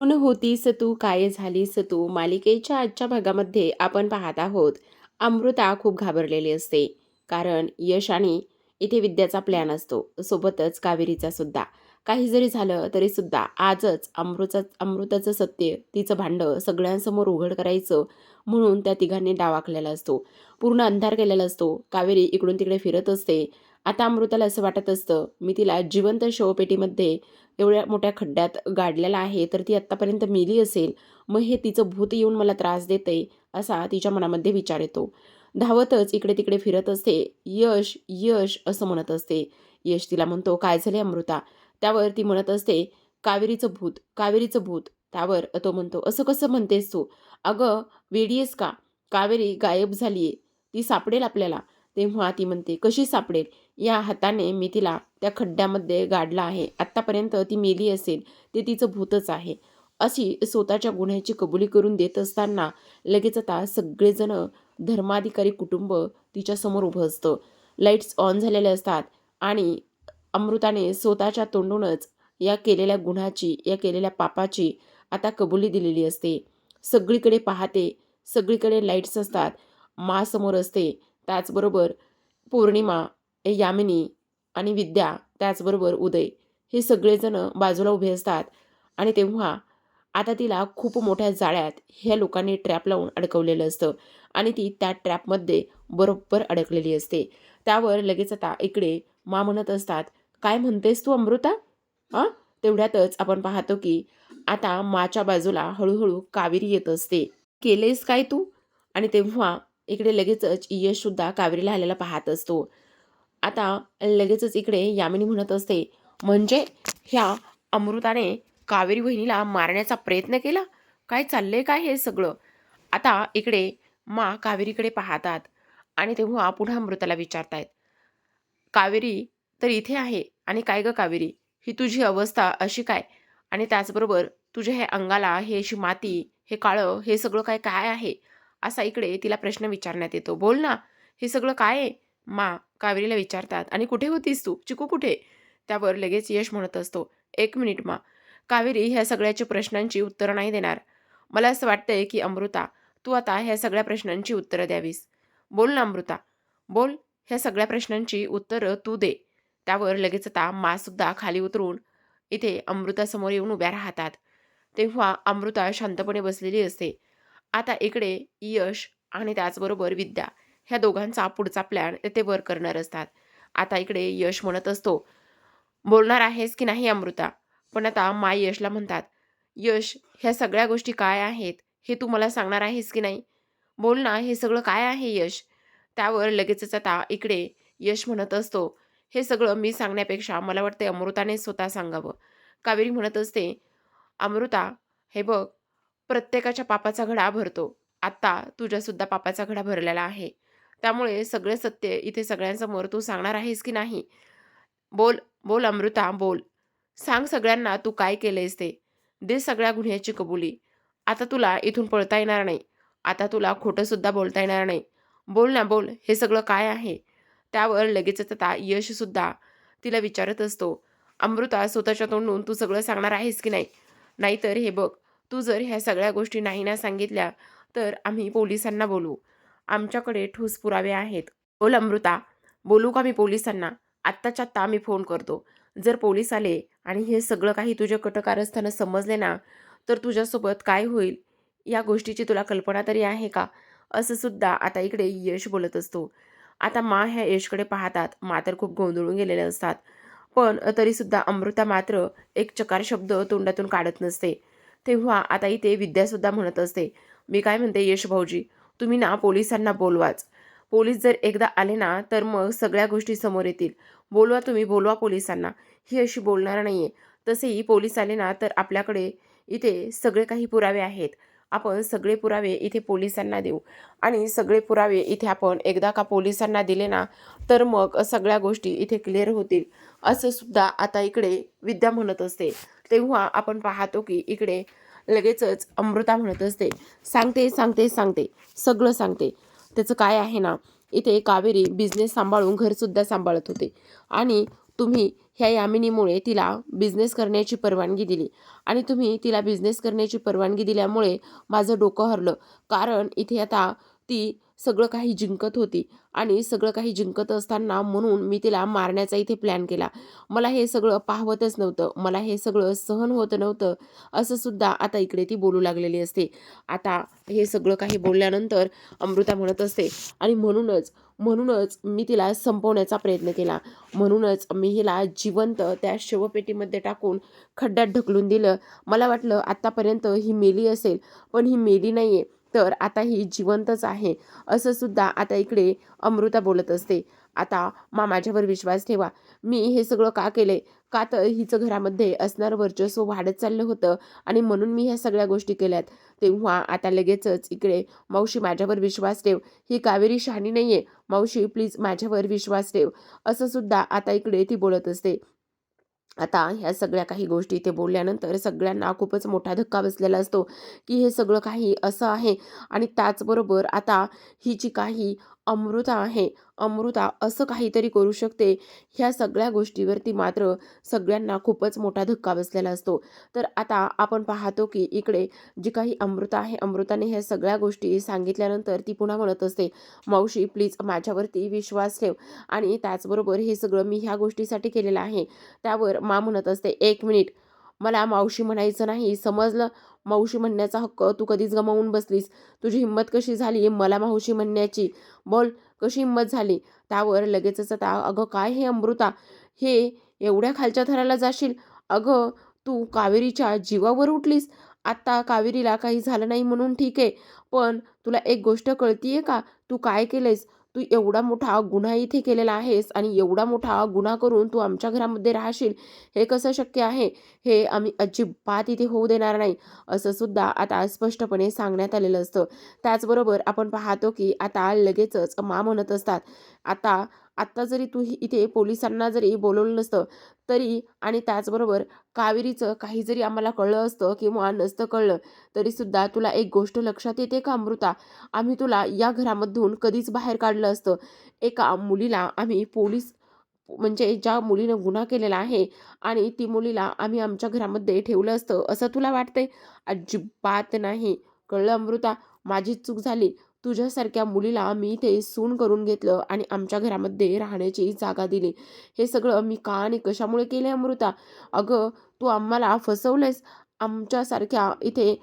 कोण होतीस तू काय झालीस तू मालिकेच्या आजच्या भागामध्ये आपण पाहत आहोत. अमृता खूप घाबरलेली असते. कारण यश आणि इथे विद्याचा प्लॅन असतो. सोबतच कावेरीचा सुद्धा. काही जरी झालं तरी सुद्धा आजच अमृता अमृताचं सत्य तिचं भांडं सगळ्यांसमोर उघड करायचं म्हणून त्या तिघांनी डाव आखलेला असतो. पूर्ण अंधार केलेला असतो. कावेरी इकडून तिकडे फिरत असते. आता अमृताला असं वाटत असतं मी तिला जिवंत शवपेटीमध्ये एवढ्या मोठ्या खड्ड्यात गाडलेला आहे तर ती आत्तापर्यंत मेली असेल मग हे तिचं भूत येऊन मला त्रास देते असा तिच्या मनामध्ये विचार येतो. धावतच इकडे तिकडे फिरत असते यश यश असं म्हणत असते. यश तिला म्हणतो काय झाले अमृता? त्यावर ती म्हणत असते कावेरीचं भूत कावेरीचं भूत. त्यावर तो म्हणतो असं कसं म्हणतेस तू? अगं वेडीयेस का? कावेरी गायब झालीये ती सापडेल आपल्याला. तेव्हा ती म्हणते कशी सापडेल? या हाताने मी तिला त्या खड्ड्यामध्ये गाडला आहे. आत्तापर्यंत ती मेली असेल ते तिचं भूतच आहे. अशी स्वतःच्या गुन्ह्याची कबुली करून देत असताना लगेच आता सगळेजण धर्माधिकारी कुटुंब तिच्यासमोर उभं असतं. लाईट्स ऑन झालेले असतात आणि अमृताने स्वतःच्या तोंडूनच या केलेल्या गुन्ह्याची या केलेल्या पापाची आता कबुली दिलेली असते. सगळीकडे पाहते सगळीकडे लाईट्स असतात मासमोर असते त्याचबरोबर पौर्णिमा यामिनी आणि विद्या त्याचबरोबर उदय हे सगळेजण बाजूला उभे असतात. आणि तेव्हा आता तिला खूप मोठ्या जाळ्यात ह्या लोकांनी ट्रॅप लावून अडकवलेलं असतं. आणि ती त्या ट्रॅपमध्ये बरोबर अडकलेली असते. त्यावर लगेच आता इकडे मा म्हणत असतात काय म्हणतेस तू अमृता? हां तेवढ्यातच आपण पाहतो की आता माच्या बाजूला हळूहळू कावेरी येत असते. केलेस काय तू? आणि तेव्हा इकडे लगेचच यशसुद्धा कावेरीला आलेला पाहत असतो. आता लगेचच इकडे यामिनी म्हणत असते म्हणजे ह्या अमृताने कावेरी बहिणीला मारण्याचा प्रयत्न केला? काय चाललंय काय हे सगळं? आता इकडे मा कावेरीकडे पाहतात आणि तेव्हा पुन्हा अमृताला विचारतायत कावेरी तर इथे आहे आणि काय ग कावेरी? ही तुझी अवस्था अशी काय? आणि त्याचबरोबर तुझ्या हे अंगाला हे अशी माती हे काळं हे सगळं काय काय आहे? असा इकडे तिला प्रश्न विचारण्यात येतो. बोल ना हे सगळं काय आहे? मा कावेरीला विचारतात. आणि कुठे होतीस तू? चिकू कुठे? त्यावर लगेच यश म्हणत असतो. एक मिनिट मा. कावेरी ह्या सगळ्याच्या प्रश्नांची उत्तरं नाही देणार. मला असं वाटतंय की अमृता तू आता ह्या सगळ्या प्रश्नांची उत्तरं द्यावीस. बोल ना अमृता. बोल ह्या सगळ्या प्रश्नांची उत्तरं तू दे. त्यावर लगेच आता मासुद्धा खाली उतरून इथे अमृतासमोर येऊन उभ्या राहतात. तेव्हा अमृता शांतपणे बसलेली असते. आता इकडे यश आणि त्याचबरोबर विद्या ह्या दोघांचा पुढचा प्लॅन ते वर करणार असतात. आता इकडे यश म्हणत असतो बोलणार आहेस की नाही अमृता? पण आता माय यशला म्हणतात यश ह्या सगळ्या गोष्टी काय आहेत? हे तू मला सांगणार आहेस की नाही? बोल ना हे सगळं काय आहे यश? त्यावर लगेचच आता इकडे यश म्हणत असतो हे सगळं मी सांगण्यापेक्षा मला वाटते अमृताने स्वतः सांगावं. कावेरी म्हणत असते अमृता हे बघ प्रत्येकाच्या पापाचा घडा भरतो. आत्ता तुझ्यासुद्धा पापाचा घडा भरलेला आहे. त्यामुळे सगळे सत्य इथे सगळ्यांसमोर तू सांगणार आहेस की नाही? बोल बोल अमृता बोल. सांग सगळ्यांना तू काय केलंयस ते. दे सगळ्या गुन्ह्याची कबुली. आता तुला इथून पळता येणार नाही. आता तुला खोटंसुद्धा बोलता येणार नाही. बोल ना बोल. हे सगळं काय आहे? त्यावर लगेचच आता यशसुद्धा तिला विचारत असतो. अमृता स्वतःच्या तोंडून तू सगळं सांगणार आहेस की नाही? नाहीतर हे बघ. तू जर ह्या सगळ्या गोष्टी नाही ना सांगितल्या तर आम्ही पोलिसांना बोलू. आमच्याकडे ठोस पुरावे आहेत. बोल अमृता. बोलू का मी पोलिसांना? आत्ताच्या आत्ता आम्ही फोन करतो. जर पोलीस आले आणि हे सगळं काही तुझ्या कटकारस्थानं समजले ना तर तुझ्यासोबत काय होईल? या गोष्टीची तुला कल्पना तरी आहे का? असं सुद्धा आता इकडे यश बोलत असतो. आता मा ह्या यशकडे पाहतात. मा तर खूप गोंधळून गेलेले असतात. पण तरीसुद्धा अमृता मात्र एक चकार शब्द तोंडातून काढत नसते. तेव्हा आता इथे विद्यासुद्धा म्हणत असते मी काय म्हणते यश भाऊजी? तुम्ही ना पोलिसांना बोलवाच. पोलीस जर एकदा आले ना तर मग सगळ्या गोष्टी समोर येतील. बोलवा तुम्ही बोलवा पोलिसांना. ही अशी बोलणार नाही आहे तसेही पोलीस आले ना तर आपल्याकडे इथे सगळे काही पुरावे आहेत. आपण सगळे पुरावे इथे पोलिसांना देऊ. आणि सगळे पुरावे इथे आपण एकदा का पोलिसांना दिले ना तर मग सगळ्या गोष्टी इथे क्लिअर होतील. असं सुद्धा आता इकडे विद्या म्हणत असते. तेव्हा आपण पाहतो की इकडे लगेचच अमृता म्हणत असते सांगते सांगते सांगते सगळं सांगते. त्याचं काय आहे ना इथे कावेरी बिझनेस सांभाळून घरसुद्धा सांभाळत होते. आणि तुम्ही ह्या यामिनीमुळे तिला बिझनेस करण्याची परवानगी दिली. आणि तुम्ही तिला बिझनेस करण्याची परवानगी दिल्यामुळे माझं डोकं हरलं. कारण इथे आता ती सगळं काही जिंकत होती. आणि सगळं काही जिंकत असताना म्हणून मी तिला मारण्याचा इथे प्लॅन केला. मला हे सगळं पाहवतच नव्हतं. मला हे सगळं सहन होत नव्हतं. असं सुद्धा आता इकडे ती बोलू लागलेली असते. आता हे सगळं काही बोलल्यानंतर अमृता म्हणत असते. आणि म्हणूनच म्हणूनच मी तिला संपवण्याचा प्रयत्न केला. म्हणूनच मी हिला जिवंत त्या शवपेटीमध्ये टाकून खड्ड्यात ढकलून दिलं. मला वाटलं आत्तापर्यंत ही मेली असेल पण ही मेली नाही आहे तर आता ही जिवंतच आहे. असं सुद्धा आता इकडे अमृता बोलत असते. आता मा माझ्यावर विश्वास ठेवा. मी हे सगळं का केले? का तर हिचं घरामध्ये असणारं वर्चस्व वाढत चाललं होतं? आणि म्हणून मी ह्या सगळ्या गोष्टी केल्यात. तेव्हा आता लगेचच इकडे मावशी माझ्यावर विश्वास ठेव. ही कावेरी शहाणी नाही आहे मावशी प्लीज माझ्यावर विश्वास ठेव. असं सुद्धा आता इकडे ती बोलत असते. आता ह्या सगळ्या काही गोष्टी ते बोलल्यानंतर सगळ्यांना खूपच मोठा धक्का बसलेला असतो की हे सगळं काही असं आहे. आणि त्याचबरोबर आता ही जी काही अमृता आहे. अमृता असं काहीतरी करू शकते. ह्या सगळ्या गोष्टीवरती मात्र सगळ्यांना खूपच मोठा धक्का बसलेला असतो. तर आता आपण पाहतो की इकडे जी काही अमृता आहे अमृताने ह्या सगळ्या गोष्टी सांगितल्यानंतर ती पुन्हा म्हणत असते मावशी प्लीज माझ्यावरती विश्वास ठेव. आणि त्याचबरोबर हे सगळं मी ह्या गोष्टीसाठी केलेलं आहे. त्यावर मा म्हणत असते एक मिनिट मला मावशी म्हणायचं नाही. समजलं? मावशी म्हणण्याचा हक्क तू कधीच गमावून बसलीस. तुझी हिंमत कशी झाली? मला मावशी म्हणण्याची. बोल कशी हिंमत झाली? त्यावर लगेचच आता अगं काय हे अमृता? हे एवढ्या खालच्या थराला जाशील? अगं तू कावेरीच्या जीवावर उठलीस. आत्ता कावेरीला काही झालं नाही म्हणून ठीक आहे. पण तुला एक गोष्ट कळतीये का? तू काय केलंयस? तू एवढा मोठा गुन्हा इथे केलेला आहेस आणि एवढा मोठा गुन्हा करून तू आमच्या घरामध्ये राहशील हे कसं शक्य आहे? हे आम्ही अजिबात इथे होऊ देणार नाही असं सुद्धा आता स्पष्टपणे सांगण्यात आलेलं असतं. त्याचबरोबर आपण पाहतो की आता लगेचच मा म्हणत असतात आता आत्ता जरी तू इथे पोलिसांना जरी बोलवलं नसतं तरी आणि त्याचबरोबर कावेरीचं काही जरी आम्हाला कळलं असतं किंवा नसतं कळलं तरीसुद्धा तुला एक गोष्ट लक्षात येते का अमृता? आम्ही तुला या घरामधून कधीच बाहेर काढलं असतं. एका मुलीला आम्ही पोलीस म्हणजे ज्या मुलीनं गुन्हा केलेला आहे आणि ती मुलीला आम्ही आमच्या घरामध्ये ठेवलं असतं असं तुला वाटतंय? अजिबात नाही. कळलं अमृता? माझीच चूक झाली. तुझ्यासारख्या मुलीला मी इथे सून करून घेतलं आणि आमच्या घरामध्ये राहण्याची जागा दिली. हे सगळं मी का आणि कशामुळे केले अमृता? अगं तू आम्हाला फसवलंयस. आमच्यासारख्या इथे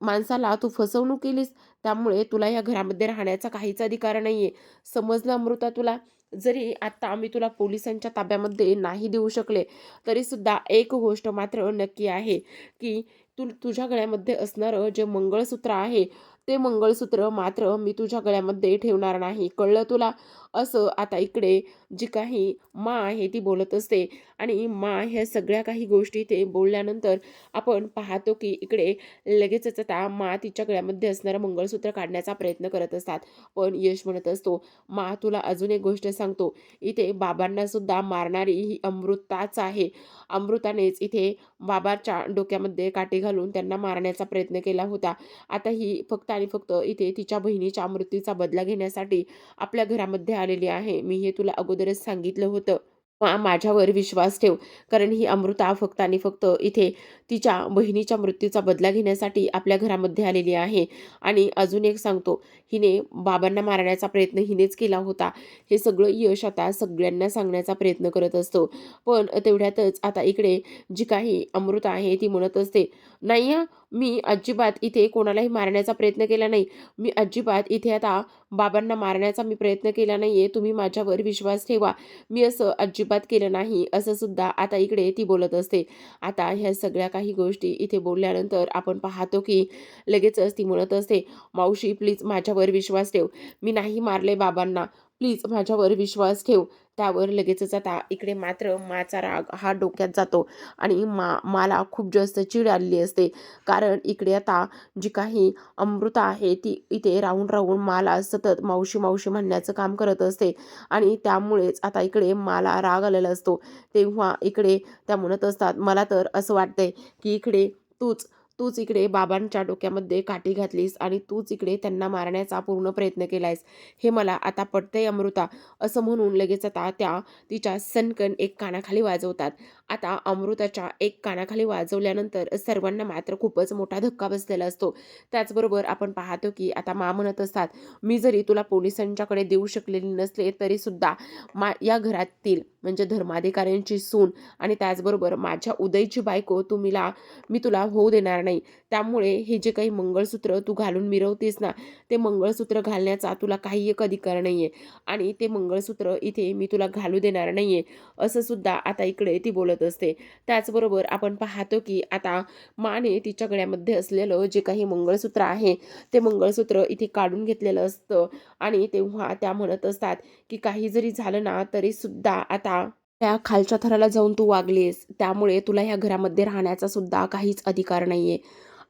माणसाला तू फसवणूक केलीस. त्यामुळे तुला या घरामध्ये राहण्याचा काहीच अधिकार नाही आहे समजलं अमृता तुला? जरी आत्ता आम्ही तुला पोलिसांच्या ताब्यामध्ये नाही देऊ शकले तरीसुद्धा एक गोष्ट मात्र नक्की आहे की तू तुझ्या गळ्यामध्ये असणारं जे मंगळसूत्र आहे ते मंगळसूत्र मात्र मी तुझ्या गळ्यामध्ये ठेवणार नाही. कळलं तुला? असं आता इकडे जी काही माँ आहे ती बोलत असते. आणि माँ ह्या सगळ्या काही गोष्टी ते बोलल्यानंतर आपण पाहतो की इकडे लगेचच आता माँ तिच्या गळ्यामध्ये असणारं मंगळसूत्र काढण्याचा प्रयत्न करत असतात. पण यश म्हणत असतो माँ तुला अजून एक गोष्ट सांगतो. इथे बाबांना सुद्धा मारणारी ही अमृताच आहे. अमृतानेच इथे बाबाच्या डोक्यामध्ये काटे घालून त्यांना मारण्याचा प्रयत्न केला होता. आता ही फक्त आणि फक्त इथे तिच्या बहिणीच्या मृत्यूचा बदला घेण्यासाठी आपल्या घरामध्ये आलेली आहे. मी हे तुला अगोदरच सांगितलं होतं. माझ्यावर विश्वास ठेव. कारण ही अमृता फक्त आणि फक्त इथे तिच्या बहिणीच्या मृत्यूचा बदला घेण्यासाठी आपल्या घरामध्ये आलेली आहे. आणि अजून एक सांगतो हिने बाबांना मारण्याचा प्रयत्न हिनेच केला होता. हे सगळं यश आता सगळ्यांना सांगण्याचा प्रयत्न करत असतो. पण तेवढ्यातच आता इकडे जी काही अमृता आहे ती म्हणत असते नाही मी अजिबात इथे कोणालाही मारण्याचा प्रयत्न केला नाही. मी अजिबात इथे आता बाबांना मारण्याचा मी प्रयत्न केला नाही आहे तुम्ही माझ्यावर विश्वास ठेवा. मी असं अजिबात केलं नाही. असं सुद्धा आता इकडे ती बोलत असते. आता ह्या सगळ्या काही गोष्टी इथे बोलल्यानंतर आपण पाहतो की लगेचच ती म्हणत असते मावशी प्लीज माझ्यावर विश्वास ठेव. मी नाही मारले बाबांना. प्लीज माझ्यावर विश्वास ठेव. त्यावर लगेचच आता इकडे मात्र माचा राग हा डोक्यात जातो आणि मा मला खूप जास्त चीड आलेली असते. कारण इकडे आता जी काही अमृता आहे ती इथे राहून राहून मला सतत मावशी मावशी म्हणण्याचं काम करत असते. आणि त्यामुळेच आता इकडे मला राग आलेला असतो. तेव्हा इकडे त्या म्हणत असतात मला तर असं वाटतंय की इकडे तूच तूच इकडे बाबांच्या डोक्यामध्ये काठी घातलीस आणि तूच इकडे त्यांना मारण्याचा पूर्ण प्रयत्न केलायस. हे मला आता पटतंय अमृता. असं म्हणून लगेच आता त्या तिच्या सनकन एक कानाखाली वाजवतात. आता अमृताच्या एक कानाखाली वाजवल्यानंतर सर्वांना मात्र खूपच मोठा धक्का बसलेला असतो. त्याचबरोबर आपण पाहतो की आता मा म्हणत असतात मी जरी तुला पोलिसांच्याकडे देऊ शकलेली नसले तरी सुद्धा मा या घरातील म्हणजे धर्माधिकाऱ्यांची सून आणि त्याचबरोबर माझ्या उदयची बायको तुम्हीला मी तुला होऊ देणार नाही. त्यामुळे हे जे काही मंगळसूत्र तू घालून मिरवतेस ना ते मंगळसूत्र घालण्याचा तुला काही एक अधिकार नाही आहे आणि ते मंगळसूत्र इथे मी तुला घालू देणार नाही आहे असं सुद्धा आता इकडे ती बोलत असते. त्याचबरोबर आपण पाहतो की आता माने तिच्या गळ्यामध्ये असलेलं जे काही मंगळसूत्र आहे ते मंगळसूत्र इथे काढून घेतलेलं असतं. आणि तेव्हा त्या म्हणत असतात की काही जरी झालं ना तरी सुद्धा आता त्या खालच्या थराला जाऊन तू वागलीस. त्यामुळे तुला ह्या घरामध्ये राहण्याचा सुद्धा काहीच अधिकार नाही आहे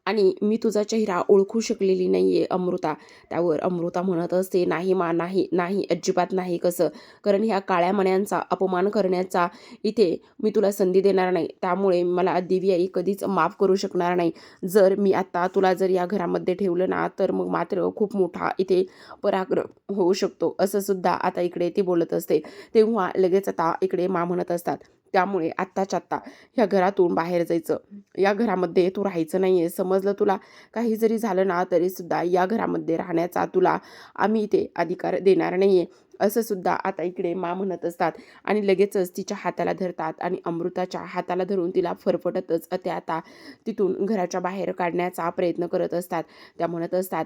आणि मी तुझा चेहरा ओळखू शकलेली नाही आहे अमृता. त्यावर अमृता म्हणत असते नाही मा नाही नाही अजिबात नाही कसं? कारण ह्या काळ्या मण्यांचा अपमान करण्याचा इथे मी तुला संधी देणार नाही. त्यामुळे मला दिव्याई कधीच माफ करू शकणार नाही. जर मी आत्ता तुला जर या घरामध्ये ठेवलं ना तर मग मात्र खूप मोठा इथे पराक्रम होऊ शकतो. असं सुद्धा आता इकडे ती बोलत असते. तेव्हा लगेच आता इकडे मा म्हणत असतात त्यामुळे आत्ताच्या आत्ता ह्या घरातून बाहेर जायचं. या घरामध्ये तू राहायचं नाही आहे समजलं तुला? काही जरी झालं ना तरीसुद्धा या घरामध्ये राहण्याचा तुला आम्ही इथे अधिकार देणार नाही आहे असं सुद्धा आता इकडे मा म्हणत असतात. आणि लगेचच तिच्या हाताला धरतात आणि अमृताच्या हाताला धरून तिला फरफटतच ते आता तिथून घराच्या बाहेर काढण्याचा प्रयत्न करत असतात. त्या म्हणत असतात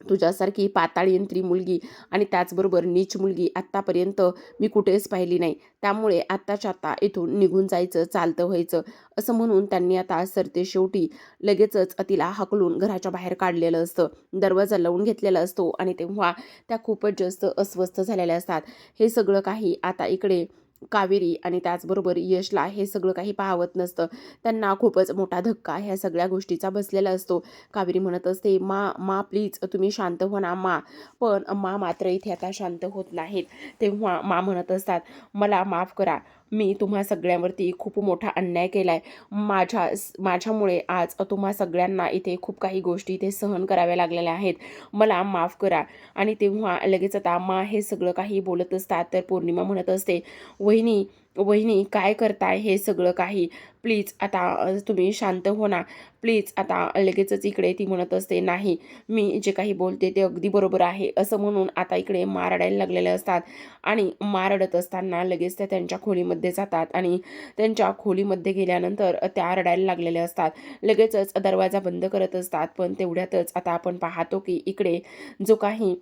तुझ्यासारखी पाताळयंत्री मुलगी आणि त्याचबरोबर नीच मुलगी आत्तापर्यंत मी कुठेच पाहिली नाही. त्यामुळे आत्ताच्या आत्ता इथून निघून जायचं चालतं व्हायचं असं म्हणून त्यांनी आता सरते शेवटी लगेचच तिला हकलून घराच्या बाहेर काढलेलं असतं. दरवाजा लावून घेतलेला असतो आणि तेव्हा त्या खूपच जास्त अस्वस्थ झालेल्या असतात. हे सगळं काही आता इकडे कावेरी आणि त्याचबरोबर यशला हे सगळं काही पाहवत नसतं. त्यांना खूपच मोठा धक्का ह्या सगळ्या गोष्टीचा बसलेला असतो. कावेरी म्हणत असते मा मा प्लीज तुम्ही शांत हो ना मा. पण मा मात्र इथे आता शांत होत नाहीत. तेव्हा मा म्हणत असतात मला माफ करा. मी तुम्हा सगळ्यांवरती खूप मोठा अन्याय केला आहे माझ्या माझ्यामुळे आज तुम्हा सगळ्यांना इथे खूप काही गोष्टी इथे सहन कराव्या लागलेल्या आहेत. मला माफ करा. आणि तेव्हा लगेच आता मा हे सगळं काही बोलत असतात तर पौर्णिमा म्हणत असते वहिनी वहिनी काय करताय हे सगळं काही? प्लीज आता तुम्ही शांत हो ना. प्लीज आता लगेचच इकडे ती म्हणत असते नाही मी जे काही बोलते ते अगदी बरोबर आहे. असं म्हणून आता इकडे मारडायला लागलेले असतात. आणि मारडत असताना लगेच त्या त्यांच्या खोलीमध्ये जातात आणि त्यांच्या खोलीमध्ये गेल्यानंतर त्या रडायला लागलेल्या असतात. लगेचच दरवाजा बंद करत असतात पण तेवढ्यातच आता आपण पाहतो की इकडे जो काही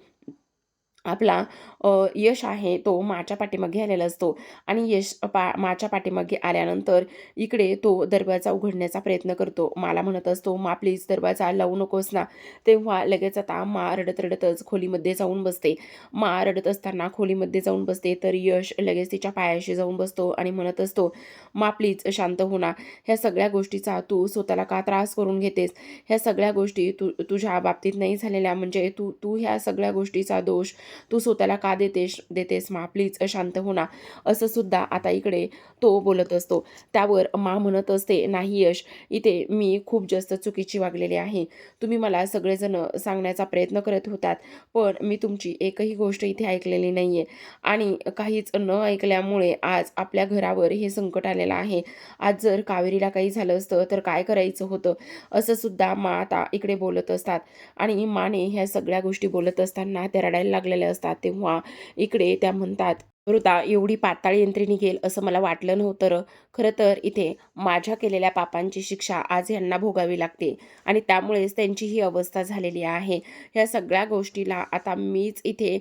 आपला यश आहे तो माच्या पाठीमागे आलेला असतो. आणि यश पा माच्या पाठीमागे आल्यानंतर इकडे तो दरवाजा उघडण्याचा प्रयत्न करतो. मला म्हणत असतो मा प्लीज दरवाजा लावू नकोस ना. तेव्हा लगेच आता मा रडत रडतच खोलीमध्ये जाऊन बसते. मा रडत असताना खोलीमध्ये जाऊन बसते तर यश लगेच तिच्या पायाशी जाऊन बसतो आणि म्हणत असतो मा प्लीज शांत हो ना. ह्या सगळ्या गोष्टीचा तू स्वतःला का त्रास करून घेतेस? ह्या सगळ्या गोष्टी तू तुझ्या बाबतीत नाही झालेल्या. म्हणजे तू तू ह्या सगळ्या गोष्टीचा दोष तू स्वतःला का देतेस देतेस मा? प्लीज शांत हो ना. असं सुद्धा आता इकडे तो बोलत असतो. त्यावर मा म्हणत असते नाही यश इथे मी खूप जास्त चुकीची वागलेली आहे. तुम्ही मला सगळेजण सांगण्याचा प्रयत्न करत होतात पण मी तुमची एकही गोष्ट इथे ऐकलेली नाही आहे आणि काहीच न ऐकल्यामुळे आज आपल्या घरावर हे संकट आलेलं आहे. आज जर कावेरीला काही झालं असतं तर काय करायचं होतं? असं सुद्धा मा आता इकडे बोलत असतात. आणि माने ह्या सगळ्या गोष्टी बोलत असताना त्या रडायला लागलेल्या असतात तेव्हा इकडे त्या म्हणतात मृता एवढी पाताळ यंत्री निघेल असं मला वाटलं नव्हतं खरं तर इथे माझ्या केलेल्या पापांची शिक्षा आज यांना भोगावी लागते आणि त्यामुळेच त्यांची ही अवस्था झालेली आहे. ह्या सगळ्या गोष्टीला आता मीच इथे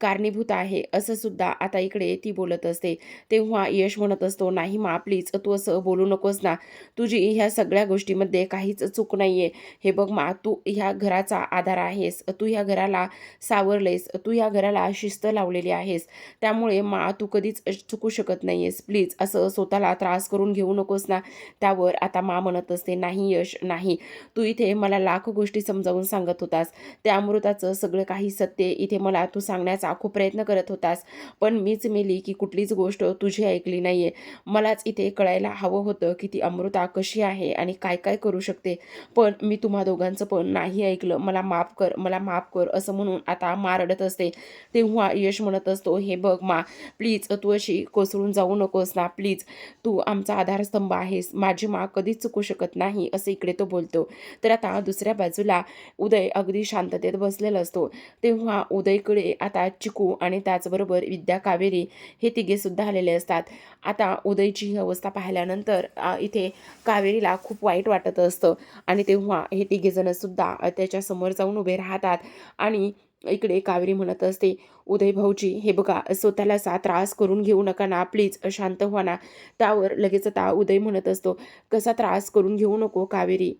कारणीभूत आहे असं सुद्धा आता इकडे ती बोलत असते. तेव्हा यश म्हणत असतो नाही मा प्लीज तू असं बोलू नकोस ना. तुझी ह्या सगळ्या गोष्टीमध्ये काहीच चूक नाही आहे हे बघ मा तू ह्या घराचा आधार आहेस. तू ह्या घराला सावरलेस. तू ह्या घराला शिस्त लावलेली आहेस. त्यामुळे मा तू कधीच चुकू शकत नाही आहेस प्लीज असं स्वतःला त्रास करून घेऊ नकोस ना. त्यावर आता मा म्हणत असते नाही यश नाही. तू इथे मला लाख गोष्टी समजावून सांगत होतास. त्या अमृताचं सगळं काही सत्य इथे मला तू सांग सांगण्याचा खूप प्रयत्न करत होतास. पण मीच मेली की कुठलीच गोष्ट तुझी ऐकली नाही आहे मलाच इथे कळायला हवं होतं की ती अमृता कशी आहे आणि काय काय करू शकते. पण मी तुम्हा दोघांचं पण नाही ऐकलं. मला माफ कर मला माफ कर असं म्हणून आता मा रडत असते. तेव्हा यश म्हणत असतो हे बघ मा प्लीज तू अशी कोसळून जाऊ नकोस ना प्लीज. तू आमचा आधारस्तंभ आहेस. माझी मा कधीच चुकू शकत नाही असं इकडे तो बोलतो. तर आता दुसऱ्या बाजूला उदय अगदी शांततेत बसलेला असतो. तेव्हा उदयकडे आता चिकू आणि त्याचबरोबर विद्या कावेरी हे तिघे सुद्धा आलेले असतात. आता उदयची ही अवस्था पाहिल्यानंतर इथे कावेरीला खूप वाईट वाटत असतं आणि तेव्हा हे तिघेजण सुद्धा त्याच्यासमोर जाऊन उभे राहतात आणि इकडे कावेरी म्हणत असते उदय भाऊजी हे बघा स्वतःला असा त्रास करून घेऊ नका ना प्लीज शांत व्हा ना. त्यावर लगेच आता उदय म्हणत असतो कसा त्रास करून घेऊ नको कावेरी?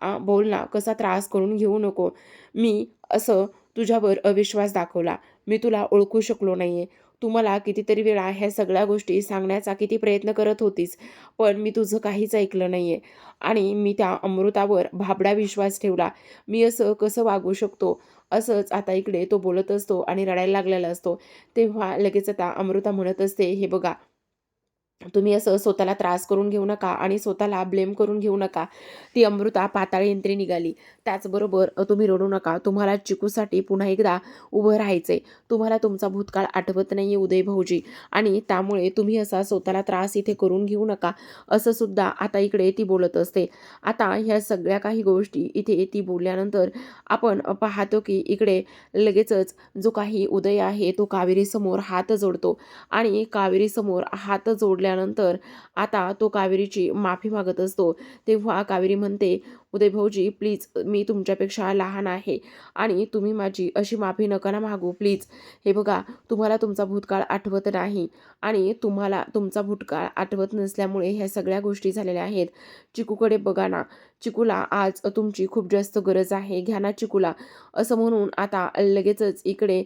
आ बोल ना कसा त्रास करून घेऊ नको? मी असं तुझ्यावर अविश्वास दाखवला. मी तुला ओळखू शकलो नाही आहे तू मला कितीतरी वेळा ह्या सगळ्या गोष्टी सांगण्याचा किती प्रयत्न करत होतीस पण मी तुझं काहीच ऐकलं नाही आहे आणि मी त्या अमृतावर भाबडा विश्वास ठेवला. मी असं कसं वागू शकतो? असंच आता इकडे तो बोलत असतो आणि रडायला लागलेला असतो. तेव्हा लगेच आता अमृता म्हणत असते हे बघा तुम्ही असं स्वतःला त्रास करून घेऊ नका आणि स्वतःला ब्लेम करून घेऊ नका. ती अमृता पाताळ यंत्री निघाली. त्याचबरोबर तुम्ही रडू नका. तुम्हाला चिकूसाठी पुन्हा एकदा उभं राहायचंय. तुम्हाला तुमचा भूतकाळ आठवत नाही आहे उदय भाऊजी. आणि त्यामुळे तुम्ही असा स्वतःला त्रास इथे करून घेऊ नका. असं सुद्धा आता इकडे ती बोलत असते. आता ह्या सगळ्या काही गोष्टी इथे ती बोलल्यानंतर आपण पाहतो की इकडे लगेचच जो काही उदय आहे तो कावेरीसमोर हात जोडतो. आणि कावेरीसमोर हात जोडल्यानंतर आता तो कावेरीची माफी मागत असतो. तेव्हा कावेरी म्हणते उदय भाऊजी प्लीज मी तुमच्यापेक्षा लहान आहे आणि तुम्ही माझी अशी माफी नका ना मागू प्लीज. हे बघा तुम्हाला तुमचा भूतकाळ आठवत नाही आणि तुम्हाला तुमचा भूतकाळ आठवत नसल्यामुळे ह्या सगळ्या गोष्टी झालेल्या आहेत. चिकूकडे बघा ना चिकूला आज तुमची खूप जास्त गरज आहे. घ्या ना चिकूला. असं म्हणून आता लगेचच इकडे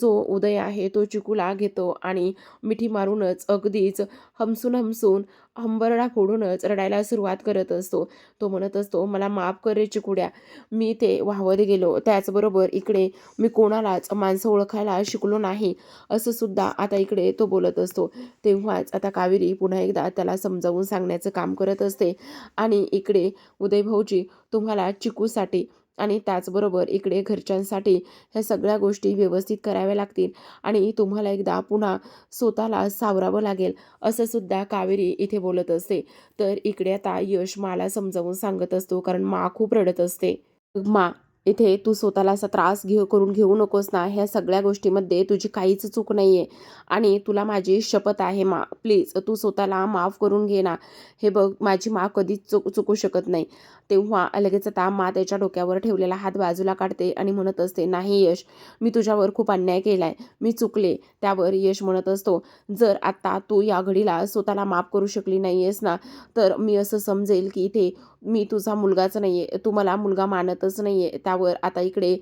जो उदय आहे तो चिकूला घेतो आणि मिठी मारूनच अगदीच हमसून हमसून हंबरडा फोडूनच रडायला सुरुवात करत असतो. तो म्हणत असतो मला माफ कर रे चिकुड्या मी ते वाहवत गेलो. त्याचबरोबर इकडे मी कोणालाच माणसं ओळखायला शिकलो नाही. असं सुद्धा आता इकडे तो बोलत असतो. तेव्हाच आता कावेरी पुन्हा एकदा त्याला समजावून सांगण्याचं काम करत असते. आणि इकडे उदयभाऊजी तुम्हाला चिकूसाठी आणि त्याचबरोबर इकडे घरच्यांसाठी ह्या सगळ्या गोष्टी व्यवस्थित कराव्या लागतील. आणि तुम्हाला एकदा पुन्हा स्वतःला सावरावं लागेल असं सुद्धा कावेरी इथे बोलत असते. तर इकडे आता यश माला समजावून सांगत असतो कारण मा खूप रडत असते. मा इथे तू स्वतःला असा त्रास घेऊ करून घेऊ नकोस ना. ह्या सगळ्या गोष्टीमध्ये तुझी काहीच चूक नाही आहे आणि तुला माझी शपथ आहे मा प्लीज तू स्वतःला माफ करून घे ना. हे बघ माझी मा कधीच चुक चुकू शकत नाही. तेव्हा लगेच आता मा त्याच्या डोक्यावर ठेवलेला हात बाजूला काढते आणि म्हणत असते नाही यश मी तुझ्यावर खूप अन्याय केला आहे मी चुकले त्यावर यश म्हणत असतो. जर आत्ता तू या घडीला स्वतःला माफ करू शकली नाही आहेस ना तर मी असं समजेल की इथे मी तुझा मुलगाच नाही आहे तू मला मुलगा मानतच नाही आहे त्यावर आता इकडे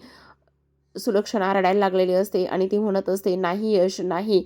सुलक्षणा रडायला लागलेली असते आणि ती म्हणत असते नाही यश नाही.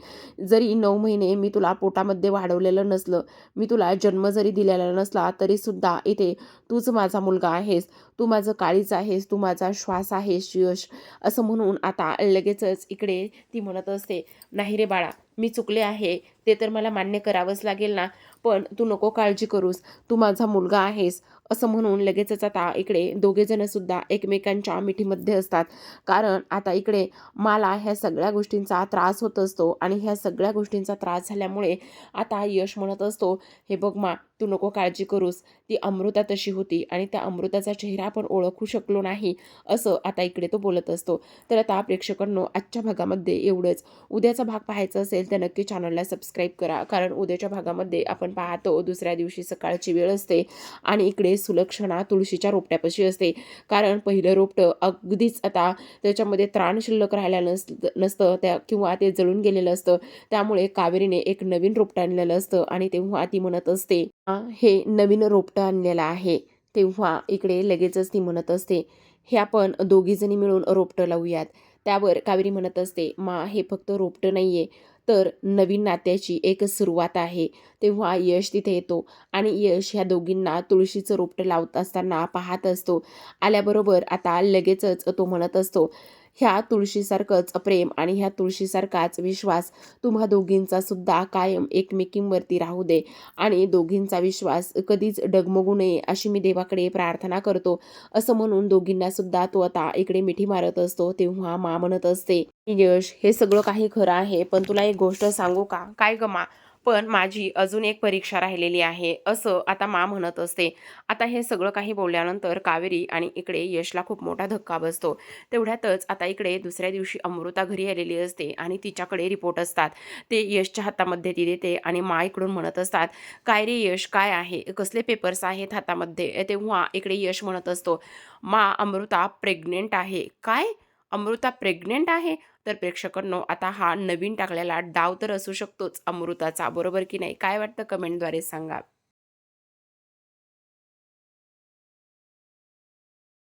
जरी नऊ महिने मी तुला पोटामध्ये वाढवलेलं नसलं मी तुला जन्म जरी दिलेला नसला तरीसुद्धा इथे तूच माझा मुलगा आहेस. तू माझं काळीच आहेस. तू माझा श्वास आहेस यश. असं म्हणून आता लगेचच इकडे ती म्हणत असते नाही रे बाळा मी चुकले आहे. ते तर मला मान्य करावंच लागेल ना. पण तू नको काळजी करूस. तू माझा मुलगा आहेस. असं म्हणून लगेचच आता इकडे दोघेजण सुद्धा एकमेकांच्या मिठीमध्ये असतात. कारण आता इकडे मला ह्या सगळ्या गोष्टींचा त्रास होत असतो आणि ह्या सगळ्या गोष्टींचा त्रास झाल्यामुळे आता यश म्हणत असतो हे बघ मा तू नको काळजी करूस. ती अमृता तशी होती आणि त्या अमृताचा चेहरा आपण ओळखू शकलो नाही असं आता इकडे तो बोलत असतो. तर आता प्रेक्षकांनो आजच्या भागामध्ये एवढंच. उद्याचा भाग पाहायचा असेल तर नक्की चॅनलला सबस्क्राईब करा कारण उद्याच्या भागामध्ये आपण पाहतो दुसऱ्या दिवशी सकाळची वेळ असते आणि इकडे सुलक्षणा तुळशीच्या रोपट्यापाशी असते. कारण पहिलं रोपटं अगदीच आता त्याच्यामध्ये त्राण शिल्लक राहिलं नस नसतं त्या किंवा ते जळून गेलेलं असतं. त्यामुळे कावेरीने एक नवीन रोपटं आणलेलं असतं आणि तेव्हा ती म्हणत असते हे नवीन रोपटं आणलेलं आहे. तेव्हा इकडे लगेचच ती म्हणत असते हे आपण दोघीजणी मिळून रोपटं लावूयात. त्यावर कावेरी म्हणत असते मा हे फक्त रोपटं नाही आहे तर नवीन नात्याची एक सुरुवात आहे. तेव्हा यश तिथे येतो आणि यश ह्या दोघींना तुळशीचं रोपटं लावत असताना पाहत असतो. आल्याबरोबर आता लगेचच तो म्हणत असतो ह्या तुळशीसारखंच प्रेम आणि ह्या तुळशीसारखाच विश्वास तुम्हा दोघींचा सुद्धा कायम एकमेकींवरती राहू दे. आणि दोघींचा विश्वास कधीच डगमगू नये अशी मी देवाकडे प्रार्थना करतो. असं म्हणून दोघींना सुद्धा तो आता इकडे मिठी मारत असतो तेव्हा मा म्हणत असते यश हे सगळं काही खरं आहे पण तुला एक गोष्ट सांगू का? काय ग मा? पण माझी अजून एक परीक्षा राहिलेली आहे असं आता मा म्हणत असते. आता हे सगळं काही बोलल्यानंतर कावेरी आणि इकडे यशला खूप मोठा धक्का बसतो. तेवढ्यातच आता इकडे दुसऱ्या दिवशी अमृता घरी आलेली असते आणि तिच्याकडे रिपोर्ट असतात. ते यशच्या हातामध्ये ती देते आणि मा इकडून म्हणत असतात काय रे यश काय आहे? कसले पेपर्स आहेत हातामध्ये? तेव्हा इकडे यश म्हणत असतो मा अमृता प्रेग्नेंट आहे. काय? अमृता प्रेग्नेंट आहे तर प्रेक्षकांनो आता हा नवीन टाकलेला डाव तर असू शकतोच अमृताचा बरोबर की नाही? काय वाटतं कमेंटद्वारे सांगा.